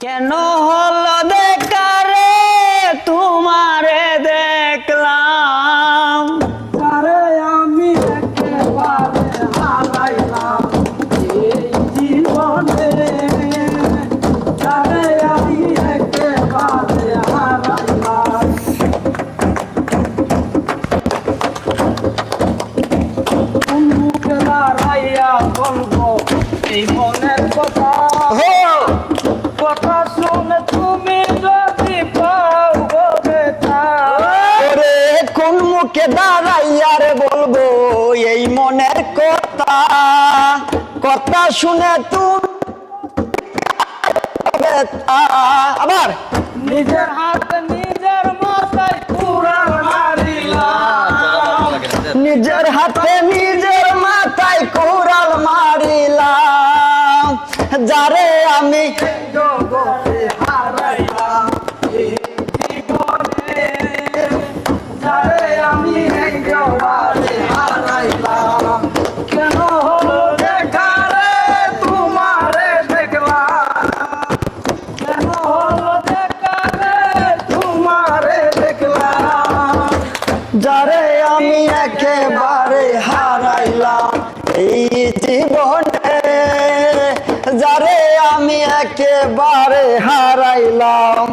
কেন হলো দেখারে তোমারে দেখলাম। আরে আমি একেবারে হারাইলাম এই জীবনে। আরে আমি একেবারে হারাইলাম। কোন মুখে দাঁড়াইয়া বলব, এই মনের কথা। কোন মুখে দাঁড়াইয়া রে বলব এই মনের কথা কথা শুনে তুমি আবার। নিজের হাত নিজের মাথায় কুড়াল মারিলাম। নিজের হাতে নিজের মাথায় কোরাল মারিলাম। যারে আমি এই জীবনে যারে আমি একেবারে হারাইলাম।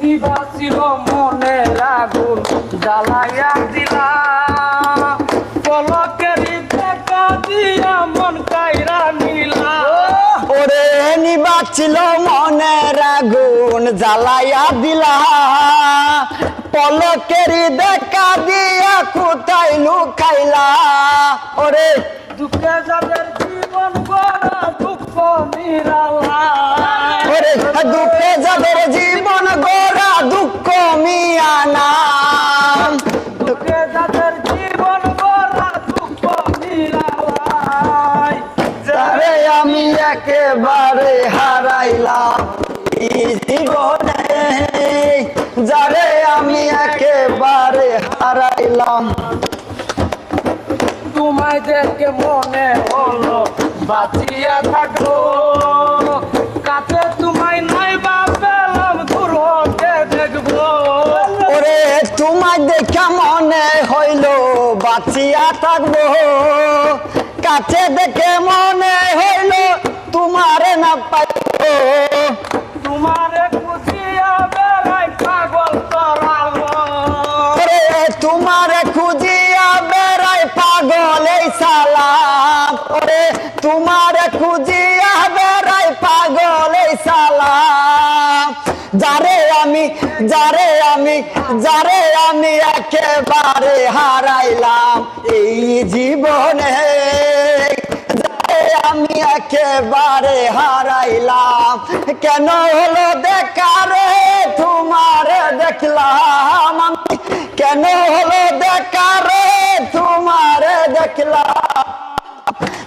নিবাসিল মনে আগুন জ্বালাইয়া দিলা পলকেরই দেখা দিয়া মন কাইরা নিলা ওরে নিবাছিল মনের আগুন জ্বালাইয়া দিলা পলকেরি দেখা দিয়া কোথায় লুকাইলা? ওরে। দুঃখে যাদের জীবন গড়া দুঃখ নিরালা ওরে দুঃখে যাদের জীবন গোরা দুঃখ মিয়া নাম দুঃখে যাদের জীবন গড়া দুঃখ যারে আমি একেবারে হারাইলাম জীবনে যারে আমি হারাইলাম তোমায় দেখে মনে হলো বাঁচিয়া থাকব। কাছে তোমায় নাই বা পেলাম দূর হতে দেখব। ওরে তোমার দেখা মনে হইল বাঁচিয়া থাকব। কাছে দেখে মনে হইল তোমার না পাইবো। তোমারে খুঁজিয়া বেড়াই পাগল এই সালাম। ওরে, তোমার খুঁজিয়া বেড়াই পাগল এই সালাম। যারে আমি যারে আমি যারে আমি একেবারে হারাইলাম এই জীবনে। আমি একেবারে হারাইলাম। কেন হলো দেখারে দেখলাম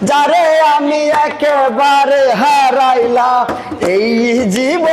যারে আমি একেবারে হারাইলা এই জীবনে